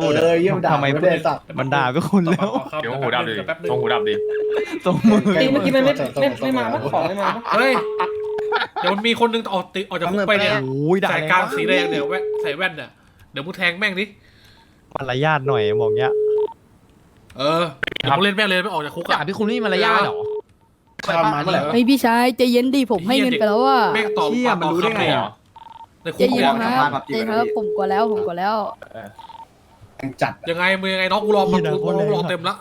พูดเออเยี่ยมด่าทำไมไม่พูดได้สัตว์ มันด่าไปคนแล้วเดี๋ยวหูดับดิแป๊บนึงทรงหูดับดิตรงมือเมื่อกี้มันไม่ไม่ไม่มาปะของไม่มาปะเฮ้ยเดี๋ยวมันมีคนหนึงออกติออกจากคุกไปเนี่ยโอ้ยด่าใส่กางสีแดงเนี่ยแว่นใส่แว่นเนี่ยเดี๋ยวมึงแทงแม่งดิมารยาทหน่อยบอกเงี้ยเออเดี๋ยวมึงเล่นแม่งเลยไม่ออกจากคุกด่าอะพี่คุณไม่มีมารยาทเหรอทำมาเมื่อไหร่วะเฮ้ยพี่ชายใจเย็นดิผมให้เงินไปแล้วอะแม่งตอบเชี่ยมันรู้ได้ไงอะ ในใจคุกเย็เนี่ยนครับใจเย็นครับผมกดแล้วผมกดแล้ว จัดยังไงมึงยังไงน้องกูรอมึงกูรอรอเต็มละ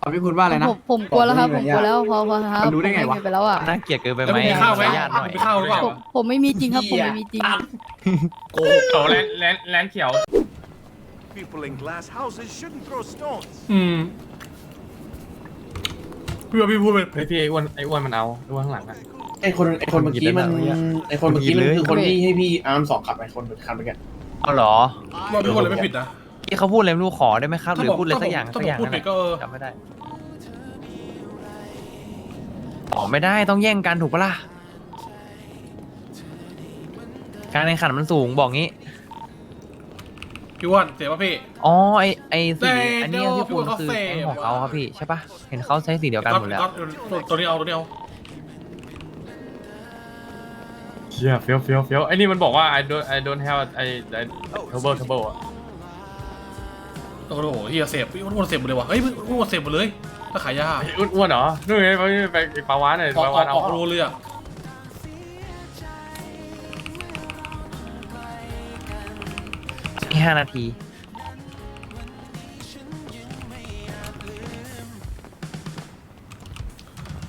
เอาพี่คุณว่าอะไรนะ ผมผมกลัวแล้วครับผมกลัวแล้วพอพอครับมันรู้ได้ไงวะ ผมให้เนไปแล้วอะน่าเกลียดเกินไปแล้วไหมมึงมีข้าวไหมมารยาทหน่อยมึงมีข้าวหรือเปล่า ผมผมไม่มีจริงครับผมไม่มีจริง โกหกเขียวแลนแลนแลนเขียว People in glass houses shouldn't throw stones. อืมพี่ว่าพี่พูดไปเฮ้ยพี่ไอ้อ้วนไอ้อ้วนมันเอาไอ้อ้วนข้างหลังอะ ไอคนไอคนเมื่อกี้มันไอคนเมื่อกี้มันคือคนที่ให้พี่อาร์มสองขับไอคนคันเมื่อกี้ เอาเหรอ ว่าพี่พูดอะไรไม่ผิดนะ ที่เขาพูดอะไรไม่รู้ขอได้ไหมครับ หรือถ้าบอกพูดอะไรสักอย่างถ้าสักอย่างพูดนั่นผิแหดละก็เออจำไม่ได้ตอบไม่ได้ต้องแย่งกันถูกปะล่ะการแข่งขันมันสูงบอกงี้พี่อ้วนเสียป่ะพี่ อ๋อไอไอสีแต่อันเนี้ยเดี๋ยวที่คุณพี่ว่าเขาคือเสพแก๊งของเขาครับพี่ใช่ปะเห็นเขาใช้สีเดียวกันหมดแล้วก๊อตตัวตัวนี้เอาตัวนี้เอาเชี่ยเฟี้ยวเฟี้ยวเฟี้ยวไอ้นี่มันบอกว่า I don't I don't have ไอ้ไอ้ trouble trouble อะ โอ้โหเฮียเสพพี่อ้วนเสพหมดเลยว่ะเฮ้ยพี่อ้วนเสพหมดเลยถ้าขายยาไอ้อ้วนอ้วนเหรอนู่นไงไปไปไปปลาวานหน่อยออกปลาอวาอนกเอาออกรูเลยอะนี่ห้านาที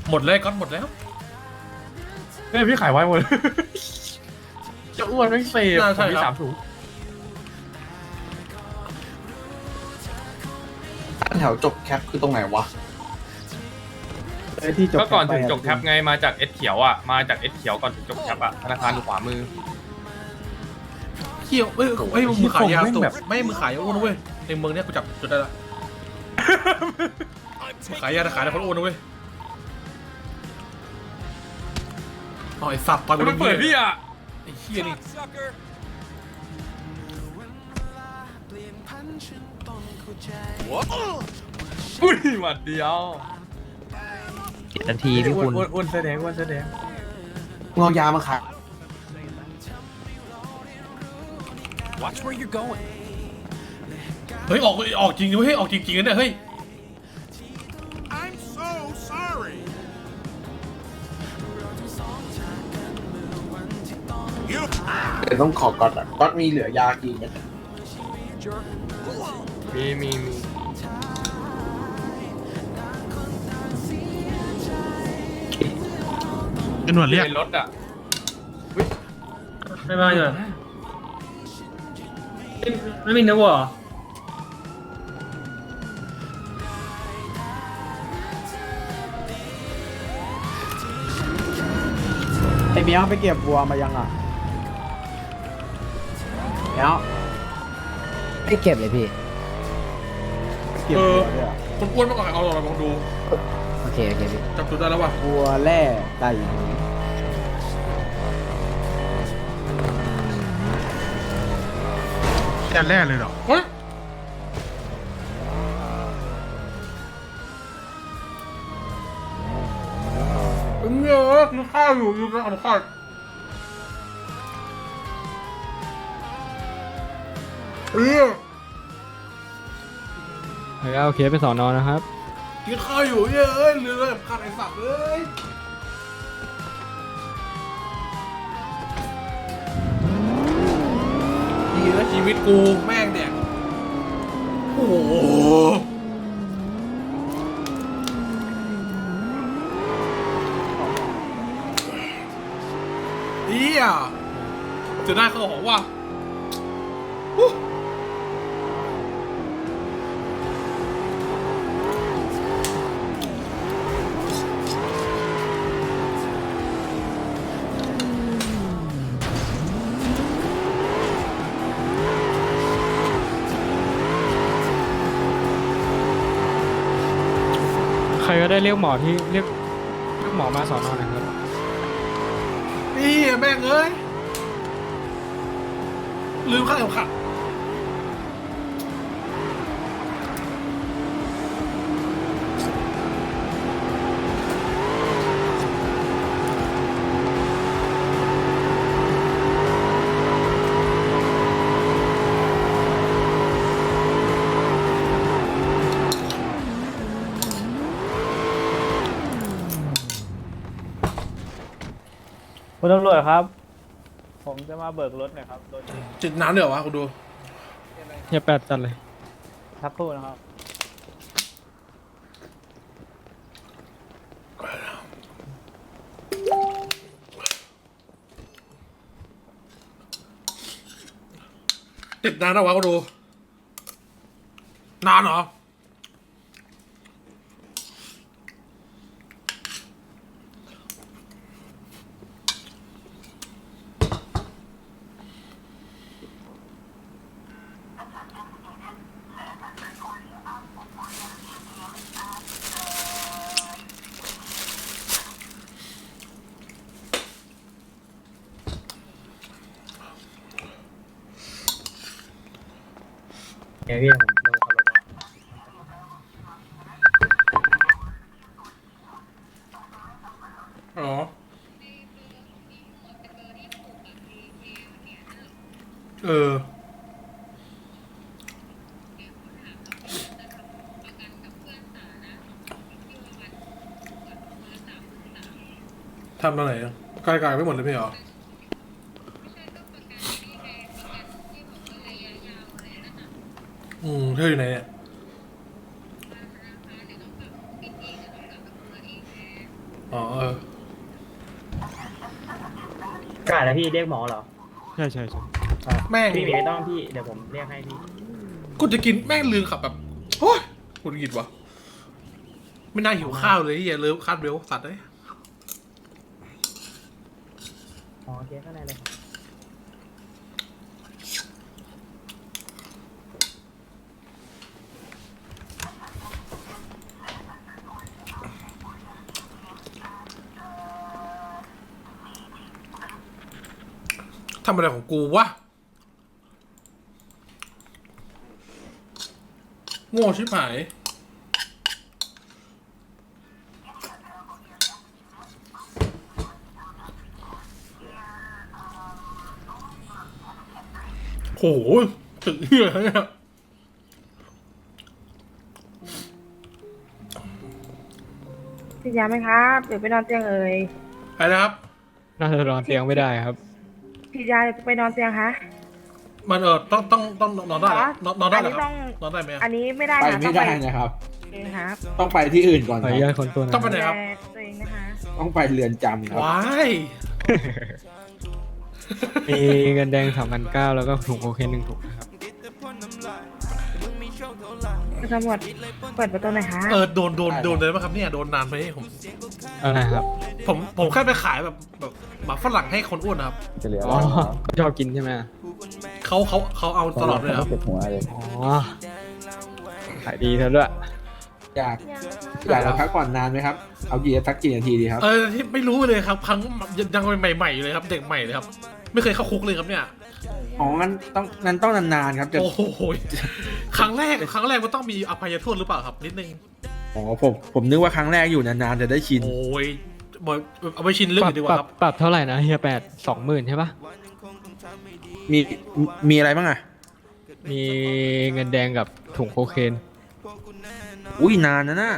หมดเลยก๊อตหมดแล้วเฮ้ยพี่ขายไว้หมดเลยจะอ้วนไม่เสพน่าใช่ผมมีครับ สามถุง ถวจบแคปคือตรงไหนวะที่จบก็ก่อนถึงจบแคปไงมาจากเอสเขียวอะมาจากเอสเขียวก่อนถึงจบแคปอะธนาคารอยู่ขวามือเฮียเฮ้ยเฮ้ยมึงขายยาแม่งตุกแบบไม่มึงขายยาอ้วนนะเว้ยในเมืองเนี้ยกูจับจุดได้ละมึงขายยาแต่ขายแต่คนอ้วนนะเว้ยอ๋อไอสัตว์ต่อยกูมันเปิดพี่อะไอ้เฮียนี่ อุ้ยหมัดเดียวเจ็ดนาทีพี่คุณ อ้วนอ้วนเสื้อแดงอ้วนเสื้อแดงมึงเอายามาขาย Watch where you're going. เฮ้ยออกออกจริงดิเว้ยออกจริงๆนะเนี่ยเฮ้ย I'm so sorry. You เดี๋ยวต้องขอก่อนอะก๊อตมีเหลือยากี่เม็ดอะ jerk. มีมีมีตำรวจเรียกในรถอะไม่มาเลยไม่มีนะวะไอเมียวไปเก็บบัวมายังอะเมียว ไม่เก็บเลยพี่ เก็บบัวด้วยอะคนอ้วนมาก่อนเอาลองลองดูโอเค โอเคพี่ จับจุดได้แล้วว่ะบัวแร่ไก่แต่แรกเลยเหรอเฮ้ยเป็นเยอะกินข้าวอยู่อยู่นะเอาข้าว เออเฮ้ยเอาเคสไปสอนอนะครับ กินข้าวอยู่เย้ยเรือขาดไอ้สัตว์เลยดีนะชีวิตกูแม่งเนี่ยโอ้โหเฮียจะได้ข้าวหอมว่ะ ก็ได้เรียกหมอที่เรียกเรียกหมอมาสอนนอหน่อยครับ นี่แม่งเอ้ยลืมข้าเข็มขัด คุณตำรวจครับ ผมจะมาเบิกรถหน่อยครับรถจิตน้ำเดี๋ยววะคุณดูเฮียแปดจัดเลย ทักครู่นะครับ ติดนานแล้ววะคุณดู นานเหรอ เดี๋ยวพี่ผมลงรถอ๋อเออ ทำอะไรอะกายกายไม่หมดเลยพี่เหรอ อืมเธออยู่ไหนเนี่ยอ๋อเออกล้าแล้วพี่เรียกหมอเหรอใช่ใช่ใช่แม่ง พี่ไม่ต้องพี่เดี๋ยวผมเรียกให้พี่กูจะกินแม่งลืมขับแบบโอ้ยกูจะกินวะไม่น่าหิวข้าวเลยที่อย่าลืมคาดเบลสัตว์เลยหมอเทียข้างในเลยครับ ทำอะไรของกูวะ โง่ชิบหาย โหถึงเหี้ยแล้วเนี่ยฉีดยาไหมครับเดี๋ยวไปนอนเตียงเอ่ยไปนะครับ น่าจะนอนเตียงไม่ได้ครับ ฉีดยาเดี๋ยวไปนอนเตียงคะ มันเออต้องต้องต้องนอนได้เหรออ๋อนอนนอนได้เหรออันนี้ครับต้องนอนได้ไหมอะอันนี้ไม่ได้ไปค่ะไม่ต้องได้ไปนะครับเองครับต้องไปที่อื่นก่อนขอคอนุญารัตบคนตัวหนะต้องไปไหนครับ ดูแลตัวเองนะคะ ต้องไปเรือนจำครับ ว้ายมีเงินแดงสามพันเก้าแล้วก็ถุงโคเคนหนึ่งถุงนะครับคุณตำรวจเปิดประตูหน่อยคะ เออโดนโดนโดนเลยไหมครับเนี่ยโดนนานไหมผมอะไรครับ ผมผมแค่ไปขายแบบแบบหมาฝรั่งให้คนอ้วนนะครับอ๋อชอบกินใช่ไหมเขาเขาเขาเอาตลอดเลยครับอ๋อขายดีเท่าด้วยอยากอยากจะพักผ่อนนานไหมครับ เอากี่สักกี่นาทีดีครับ เออที่ไม่รู้เลยครับ ครั้งยังใหม่ๆอยู่เลยครับเด็กใหม่เลยครับ ไม่เคยเข้าคุกเลยครับเนี่ยอ๋อ งั้นต้องงั้นต้องนานๆครับจะโอ้โหครั้งแรกครั้งแรกมันต้องมีอภัยโทษหรือเปล่าครับนิดนึงอ๋อผมผมนึกว่าครั้งแรกอยู่นานๆจะได้ชินโอ้ย บอกเอาไปชินเรื่องปรัอื่นดีกปรัว่าบครับ ปรับเท่าไหร่นะเฮียแปดสองหมื่นใช่ปะมีมีอะไรบ้างอะ มีเงินแดงกับถุงโคเคน อุ้ยนานนะน่ะ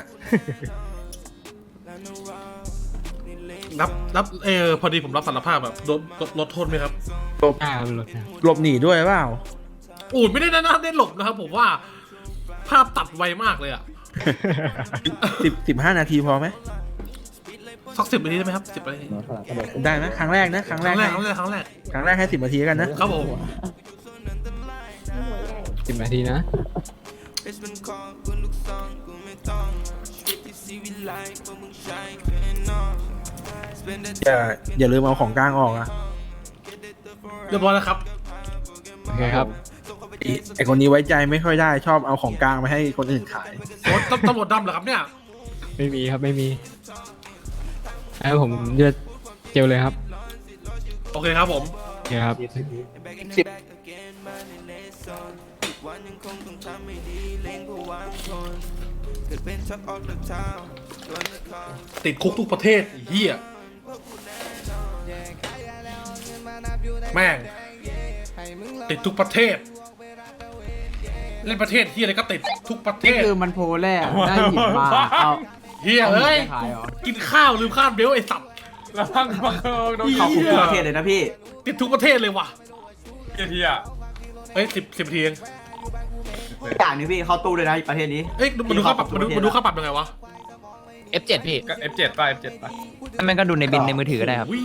รับรับเออพอดีผมรับสารภาพแบบลดลดลดโทษไหมครับอ่าลดนะหลบหนีด้วยเปล่าอูดไม่ได้นะได้หลบนะครับ ผมว่าภาพตัดไวมากเลยอะสิบสิบห้านาทีพอไหม สักสิบนาทีได้ไหมครับสิบนาทีได้ไหมครั้งแรกนะครั้งคแรรั้กงแรกให้ครั้งแรกครั้งแรก ครั้งแรกให้สิบนาทีกันนะครับผม สิบนาทีนะ อย่าอย่าลืมเอาของกลางออกอะเรียบร้อยแล้วครับ โอเคครับ ไอ้ไอคนนี้ไว้ใจไม่ค่อยได้ชอบเอาของกลางไปให้คนอื่นขาย โอ้ตำตำรวจดำเหรอครับเนี่ย ไม่มีครับไม่มี ให้ผมเลือดเจลเลยครับโอเคครับผม โอเคครับสิบติดคุกทุกประเทศไอ้เฮียแม่ง ติดทุกประเทศ เล่นประเทศเฮียอะไรก็ติดทุกประเทศคือมันโพแรกได้หินมาเอา เฮียเอ้ย ขายเหรอกินข้าวลืมข้ามเบลไอ้สัตว์แล้วพังพังโดนขอบคุณเหี้ยประเทศเลยนะพี่ ติดทุกประเทศเลยว่ะเหี้ยเหี้ยเอ้ยสิบสิบทีเองอย่างนี้พี่เข้าตู้เลยนะประเทศนี้ เอ้ยมันดูค่าปรับมันดูมันดูค่าปรับยังไงวะ F7 พี่ก็ F7 ป่ะ F7 ป่ะแม่งก็ดูในบินในมือถือก็ได้ครับ อุ้ย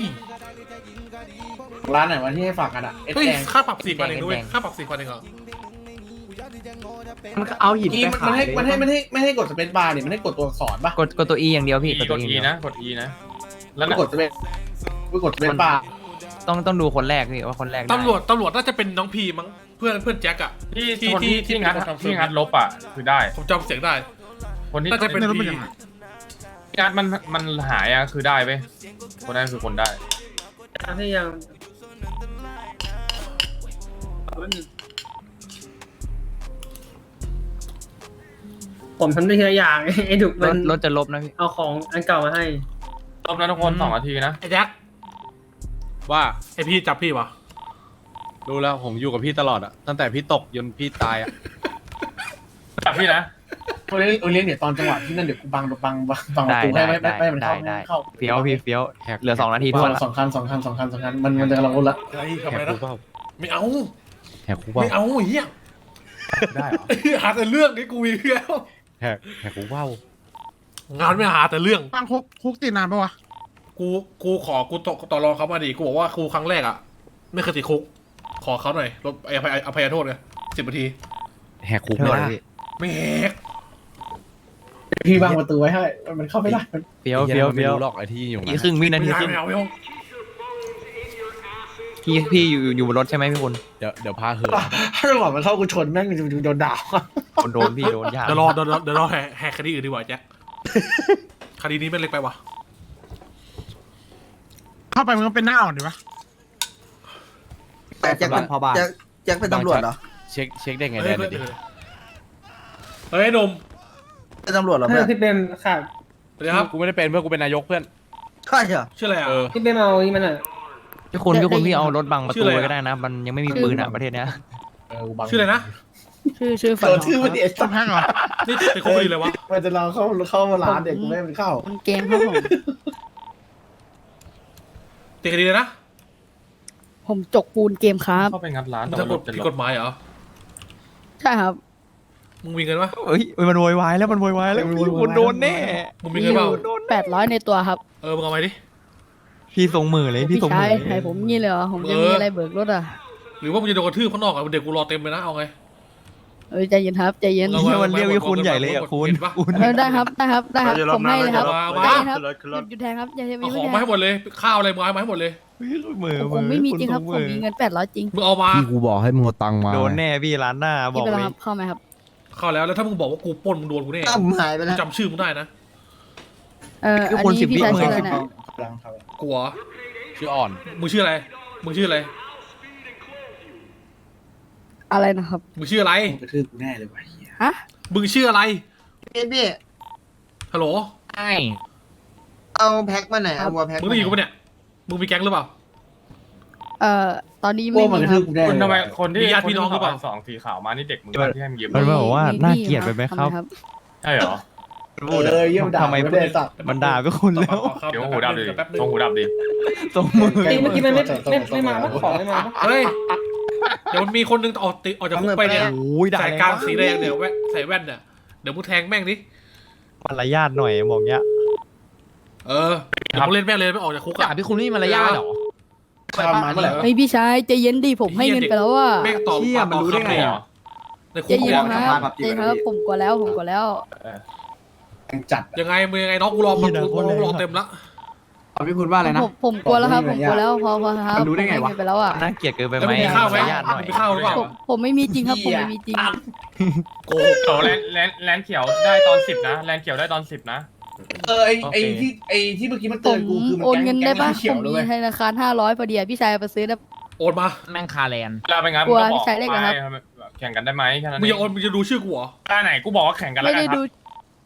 ร้านไหนวันที่ให้ฝากกันอะเอ็ดเฮ้ยแดงค่าปรับสี่พันเองด้วยแดงค่าปรับสี่พันเองเหรอ มันเอาหินอีไปมันขายให้มันให้มันให้ไม่ให้กดสเปซบาร์เนี่ยมันให้กดตัวอักษรปะกดกดตัว E อย่างเดียวพี่ E กดตัว E อย่างเดียวนะกด E นะ แล้วไม่นะกดสเปซไม่กดสเปซบาร์ต้องต้องดูคนแรกพี่ว่าคนแรกได้ตำรวจตำรวจน่าจะเป็นน้องพีมั้งเพื่อนเพื่อนแจ็คอะ ที่ที่คนที่ที่ที่งัดที่คนทำ ที่งัดลบอะคือได้ ผมจำเสียงได้ คนที่น่าจะเป็นพีที่งัดมันมันหายอะคือได้เว้ยคนนั้นคือคนได้ที่ยัง ผมทำได้ทีละอย่าง ไอ้ดุกรมัถนรถจะลบนะพี่ เอาของอันเก่ามาให้ รอบนั้นทุกคนสองนาทีนะไอ้แจ็คว่าไอพี่จับพี่วะรู้แล้วผมอยู่กับพี่ตลอดอะตั้งแต่พี่ตกจนพี่ตายอะจับพี่นะโอเลี้ยงโอเลี้ยงเดี๋ยวตอนจังหวะที่นั่นเดี๋ยวกูบังบังบังบังประได้ตูให้ได้ไม่ไม่ไม่ให้มันได้เข้าได้ไม่ให้เข้าเฟี้ยวพี่เฟี้ยวแหกเหลือสองนาทีทวนละสองคันสองคันสองคันสองคันมันมันจะกำลังรถละไอ้ทำแหไมกนะ คุกเปล่าไม่เอา แหกคุกเปล่าไม่เอาไอ้เหี้ยได้เหรอหาแต่เรื่องนี่กูอีกแล้ว แหกแหกคุกเปล่างานไม่หาแต่เรื่อง ตั้งคุกคุกติดนานปะวะกู กูขอ กูต่อต่อรองเขามาดิ กูบอกว่ากูครั้งแรกอะไม่เคยติดคุก ขอเขาหน่อยลดอภัยอภัยโทษไงสิบนาที แหกคุกเท่าไม่ไหร่ได้พี่ไม่แหกพี่บังประตูไว้ให้ มันเข้าไม่ได้มันเฟี้ยวเฟี้ยว ไม่เฟี้ยวรู้หรอกไอ้ที่อยู่อีกนะครึ่งวินาไม่ทีเอาครึ่ง ไม่เอาไม่เอา พี่พี่อยู่อยู่บนรถใช่ไหมพี่คุณเดี๋ยวเดี๋ยวพาเหินถ้าจังหวะมันเข้ากูชนแม่งจะโดนด่าโดนโดนพี่โดนยากเดี๋ยวรอเดี๋ยวรอเดี๋ยวรอแหกแหกคดีอื่นดีกว่าแจ็คคดีนี้ไม่เล็กไปวะเข้าไปมันก็เป็นหน้าอ่อนดีปะแต่แจ็คเป็นพอบาแจ็คแจ็คเป็นตำรวจเหรอเช็คเช็คได้ไงเฮ้ได้ยหน่อยดิเฮ้ยหนุ่มเป็นตำรวจเหรอเพื่เพื่ออนนพี่เปรมค่ะสวัสดีครับกูไม่ได้เป็นเพื่อนกูเป็นนายกเพื่อนใช่เหรอชื่ออะไรอะเออพี่เปรมเอานี่มันอะ พี่คุณพี่คุณพี่เอารถบังประชื่อตูอะไรอะไว้ก็ได้นะ มันยังไม่มีปืนอะประเทศเนี้ยเออกูบังชื่ออะไรนะ ชื่อชื่อฝัเอนอของชื่อมันครับเดียดต้องแห้งเหรอนี่เป็นคุกคดีเลยวะมันจะเราเข้าเข้ามาร้านเด็กกูไม่ให้มันเข้ามันเกมครับผมติดคดีเลยนะ ผมจกปูนเกมครับเข้าไปงัดร้านมึงแต่จะว่ากรดถจะผิดลกบฎหมายเหรอ ใช่ครับ มึงมีเงินปะเอ้ยเอ้ยมันโวยวายแล้วมันโวยวายแล้วพี่คุณโดนแน่ มึงมีเงินเปล่าแปดร้อยในตัวครับ เออมึงเอาไปดิ พี่ส่งมือเลยพี่พี่ส่งมืชาอยให้ผมงี้เลยเหรอผมจะเออมีอะไรเบิกรถอะหรือว่ามึงจะโดนกระทืบข้างนอกอะเด็กกูรอเต็มเลยนะเอาไง เออใจเย็นครับใจเย็นเราเฮียมันเรียกพี่คุณใหญ่เลยอะคุณคุณเออได้ครับได้ครับได้ครับผมให้เลยครับมาใจมาเย็นครับ หยุดหยุดแทงครับอย่าอย่าเอาไม่ของแทมางให้หมดเลยข้าวอะไรมึงเอามาให้หมดเลยมือผมไม่มีจริงครับ ผมมีเงินแปดร้อยจริงมึงเอามาพี่กูบอกให้มึงเอาตังค์มาโดนแน่พี่ร้านหน้าบพี่อกไปเลแล้วยครับเข้าไหมครับเข้าแล้วแล้วถ้ามึงบอกว่ากูปล้นมึงโดนกูแน่ตั้มหายไปกูแล้วจำชื่อมึงได้นะเอออันนี้พี่ชายชื่ออะไรนะกำ ลังเข้ากูเหรอชื่ออ่อน มึงชื่ออะไร มึงชื่ออะไร อะไรนะครับ มึงชื่ออะไรกระทืบกูแน่เลยว่ะเหี้ยฮะมึงชื่ออะไร พี่พี่ฮัลโหล ใช่เอาแพ็คมาไหนเอาวัวแพ็คมึงได้ยินกูปะเนี่ย มึงมีแก๊งหรือเปล่า เอ่อ ตอนนี้โอ้ไม่มันมีกระคทืรับบ กูแน่คุณเลยทำไมว่ะคนที่มีญาติพี่น้องหรือเปล่าสองสีขาวมานี่เด็กมึงที่ให้มึงยืมมันบอกว่ามีน่าพี่เกลียดไปไหมครับทำครับใช่เหรอ เออเยี่ยมด่าทำไมไม่ได้สัตว์ มันด่าพี่คุณแล้วเดี๋ยวหูดับดิแป๊บนึงทรงหูดับดิส่งมือจริงเมื่อกี้มันไม่ไม่ไม่มาว่าของไม่มาเฮ้ย เดี๋ยวมันมีคนนึงออกติออกจากคุกไปเนี่ย โอ้ยด่าใส่กางสีแดงเนี่ยแว่นใส่แว่นเนี่ยเดี๋ยวมึงแทงแม่งดิ มารยาทหน่อยบอกเงี้ยเออเดี๋ยวมึงเล่นแม่งเลยไม่ออกจากคุกด่าอะพี่คุณไม่มีมารยาทหรอทำมาเมื่อไหร่เฮ้ยพี่ชายใจเย็นดิผมให้เงินไปแล้วว่าแม่งต่อเชี่ยมันรู้ได้ไงต่อคำเลยอะ ในใจคุกเย็นเนี่ยครับใจเย็นครับผมกลัวแล้วผมกลัวแล้ว จัดยังไงมึงยังไงน้องกูรอมึงกูรอเต็มละเอาพี่คุณว่าอะไรนะ ผมผมกลัวแล้วครับผมกลัวแล้วพอพอครับมันรู้ได้ไงวะ ผมให้เนไปแล้วอะน่าเกลียดเกินไปแล้วไหมมึงมีข้าวไหมมารยาทหน่อยมึงมีข้าวหรือเปล่า ผมผมไม่มีจริงครับผมไม่มีจริง โกหกโตแลนแลนแลนเขียวได้ตอนสิบนะแลนเขียวได้ตอนสิบนะ เออไอไอที่ไอที่เมื่อกี้มันผเตือมนกูคือมันโอนเงินได้ปะเขียผวมเลมียธนาคารห้าร้อยพอดีอะพี่ชายเอาไปซื้อนะโอนมาแม่งคาแลนเวลาไปงั้นกลัวมึงก็บอกใช้เลขอะไรครับ ไม่แข่งกันได้ไหมแค่นั้นมึงเอจะโอนงมึงจะดูชื่อกูเหรอท่าไหนกูบอกว่าแข่งกันแล้ไม่วกัได้นครัดูบ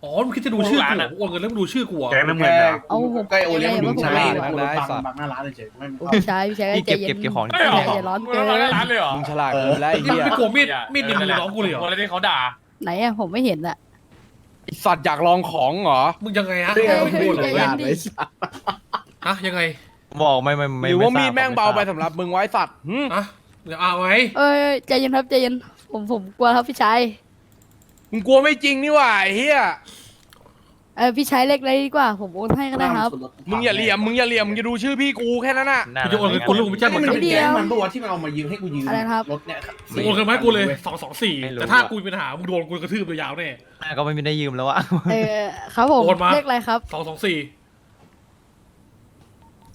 อ๋อมึงคิดจะดูชื่อร้ากูนเหรอะอโอนเงินแล้วมึงดูชื่อกูเหรอแกน้ำเงินแล้วเอาผมใกล้โอเลี้ยงมันดูผมใช่ไม่ไหมรู้กูบังบังหน้าร้านเฉยๆไม่พี่ชายพี่ชายพี่ใจเก็บเย็นเก็บเก็บของใช่เหรออย่าร้อนมึงเกินร้านร้านเลยเหรอมึงฉลาดเกินแล้วไอ้นี่เหี้ยมึงไปกลัวมีดมีดในมือน้องกูเลยเหรอคนที่เขาด่าไหนอะผมไม่เห็นอะไอ้สัตว์อยากลองของเหรอมึงยังไงฮะเฮ้ยมึงพูดเลยใจเย็นดิอะยังไงบอกไม่ไม่ไม่หรือว่าไทมีบดแม่งเบาไปม่ทรสำหรับมึงไว้สัตว์หึอะเดี๋ยวเอาไว้เอ้ยใจเย็นครับใจเย็นผมผมกลัวครับพี่ชาย มึงกลัวไม่จริงนี่หว่าไอ้เฮียเออพี่ชายเล็กเลยดีกว่า ผมโอนให้ก็ได้ครับ มึงอย่าเหลี่ยมมึงอย่าเหลี่ยมมึงจะดูชื่อพี่กูแค่นั้นน่ะน่ากูจะโอนเงินกูลูกไม่ใช่ไม่เหมือนมันกันเป็นแก๊งมันปะวะที่มันเอามายืมให้กูยืมอะไรนะครับ รถเนี่ยมึงโอนเงินมาให้กูเลยสองสองสี่แต่ถ้ากูมีปัญหามึงโดนกูกระทืบยาวๆแน่น่าก็ไม่ได้ยืมแล้วอะเออครับผมโอนมา เลขอะไรครับ สองสองสี่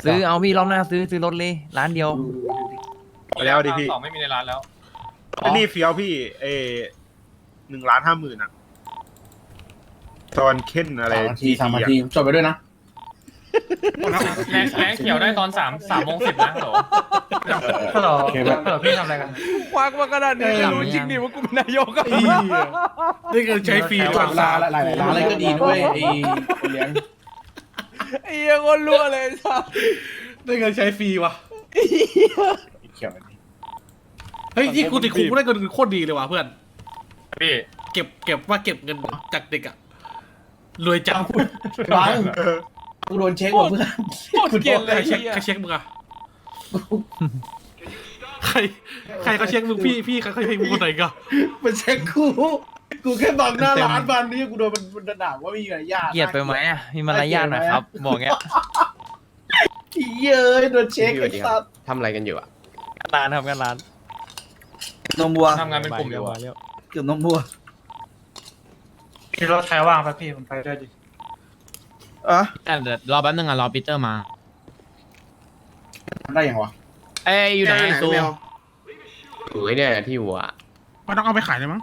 ซื้อเอาพี่รอบหน้าซื้อซื้อรถเลยร้านเดียว แล้วดิพี่ สองไม่มีในร้านแล้วไอ้นี่เฟี้ยวพี่เอ หนึ่งล้านห้าหมื่นอะตอนเค้นอะไรสามนาทีสามนาทีจดไปด้วยนะแรงแรงเขียวได้ตอนสามสามโมงสิบนะเหรอฮัลโหลโอเคแบบฮัลโหลพี่ทำอะไรกัน ควักมาขนาดนี้ไม่รู้จริงดิว่ากูเป็นนายกอะไอ้เหี้ยได้เงินใช้ฟรีจก่อดนเวลาหลายๆร้านอะไรก็ดีด้วยไอ้เลี้ยงไอ้เหี้ยคนรั่วเลยสัสได้เงินใช้ฟรีว่ะเขียวอันนี้เฮ้ยที่กูติดคุกกูได้เงินโคตรดีเลยว่ะเพื่อน พี่เก็บเก็บว่าเก็บเงินจากเด็กอะรวยจังบังกูโดนเช็คว่ะเพื่อนโคตรเกลียดเลใครยเช็คไอ้เหี้ยใครเช็คมึงอะใครใครเขาเช็คมึงพี่พี่เขาเช็คมึงคนไหนกันมันเช็คกูกูแค่บังหน้าร้านวันนี้กูโดนมันมันด่าว่ามีอะไรยากเกลียดไปไหมอะมีมารยาทหน่อยครับ บอกเงี้ยเย้ยโดนเช็คไอ้สัตว์ทำอะไรกันอยู่อะร้านครับกันร้านนมวัวทำงานเป็นกลุ่มอยู่อะเกือบนมวัวพี่รถใครว่างปะพี่ผมไปด้วยดิอะแต่เดี๋ยวรอแป๊บนึงอะรอปีเตอร์มาทำได้ยังวะเอ้ยอยู่ไหนซูโอ้ยเนี่ยที่หัว มันต้องเอาไปขายเลยมั้ง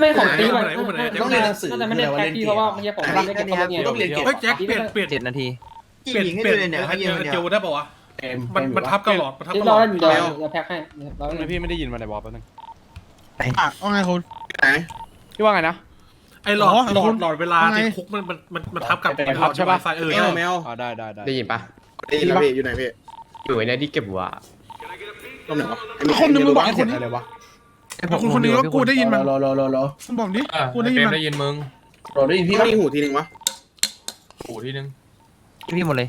ไม่ของตีอุ้มัมนไหนอุ้มไหนต้องเรียนหนังสือน่าจะไม่ได้แพ็คพี่เพราะว่าเมื่อกี้ผมไม่ได้เก็บตัวเนี่ยต้องเรียนเก็บเฮ้ยแจ็คเปลี่ยนเปลี่ยนเจ็ดนาทีกี่เปลี่ยนหญิงให้เปลี่ยดูนเลยเนี่ยอัให้นยืมคนเดียวเจลได้ป่าวะเต็มมันมันทับตลอดมันทับรีตบลรออดอยู่เดี๋ยวเดี๋ยวแพ็คให้รอทำไมพี่ไม่ได้ยินมาในบอสแป๊บนึง อะว่าไงคุณ ไหน พี่ว่าไงนะ ไอ้หลอดอ๋อหลอคุดณหลอดเวลาว่าไง ในคุกมันมันมันมันทับกับเป็นทับใช่ปะ ไฟเออแมวแมวอ๋อได้ได้ได้ได้ยินปะได้ยินแล้วพี่อยู่ไหนพี่อยู่ในที่เก็บหัวตรงไหนวะคนหนึ่งมึงบอกไอ้คนนี้อะไรวะคุณคนนี้ว่ากูได้ยินมันรอรอรอรอมึงบอกดิอะกูได้ยินเฟรมมัน ได้ยินมึงรอได้ยินพี่พี่ปะมีหูทีนึงวะขู่ที่นึงพี่หมดเลย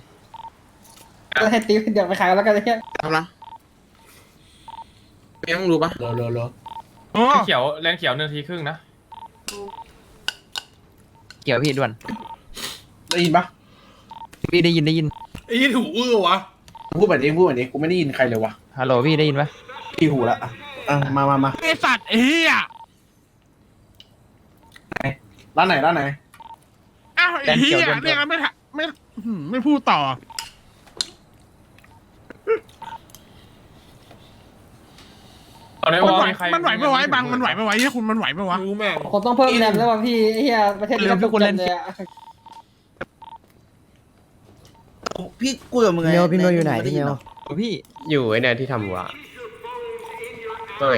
ก็ให้ตีเดี๋ยวไปขายแล้วกันเนี่ยทำนะเปียงรู้ปะรอรอรอ อ๋อเขียวแลนเขียวหนึ่งนาทีครึ่งนะเกี่ยวพี่ด่วนได้ยินปะพี่ได้ยินได้ยินไอ้ยี่ถูอื้อวะพูดแบบนี้พูดแบบนี้กูไม่ได้ยินใครเลยวะฮัลโหลพี่ได้ยินปะพี่หูละอะอะมามามาไอสัตว์ไอ้เหี้ยร้านไหนร้านไหนอ้าวไอ้เหี้ยเรียกแล้วไม่ถะไม่หืมไม่พูดต่อ ตอนนี้มันว่าไหวมีใครมันไหวไม่ไหวบังมันไหวไม่ไหวเนี่ยคุณมันไหวไม่ไหวรู้แม่งคนต้องเพิ่มแรมแล้วว่ะพี่ไอ้เหี้ยประเทศนี้ต้องฝึกกันเลยอะพี่กูกับมึงไงพี่เมลพี่เมลอยู่ไหนพี่เมลพี่อยู่ไอ้เนี่ยที่ทำหัว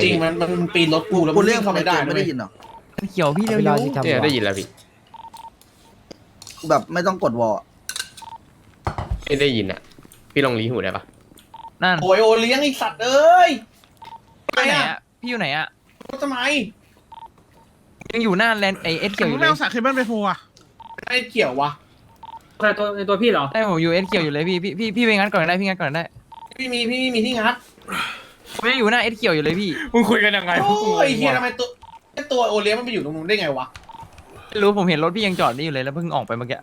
จริงมันมันปีนรถกูแล้วกูมันเรื่เรื่อองงเข้าเข้าไม่ไม่ได้ได้ไม่นะได้เว้ยยินหรอเกี่ยวพี่เร็วเวลาที่ทำเนี่ยหัวได้ยินแล้วพี่กูแบบไม่ต้องกดวอลไม่ได้ยินอะ พี่ลองรีหูได้ปะนั่นโอยโอเลี้ยงไอสัตว์เอ้ย พี่ไหนอะพี่อยู่ไหนอะทำไมยังอยู่หน้าแลนไอเอสเขียวอมึยู่งเลไม่ยเอาสายเคเบิลไปโฟอะไอ้เกี่ยววะในตัวในตัวพี่เหรอ ได้ผมอยู่เอสเขียวอยู่เลยพี่พี่พี่พี่ไปงั้นก่อนได้พี่งั้นก่อนได้พี่มีพี่มีที่งัดผมยังอยู่หน้าเอสเขียวอยู่เลยพี่มึงคุยกันยังไงโอ้ยเฮียทำไมตัวไอ้ตัวโอเลี้ยงมันไปอยู่ตรงนู้นได้ไงวะไม่รู้ผมเห็นรถพี่ยังจอดนี่อยู่เลยแล้วเพิ่งออกไปเมื่อกี้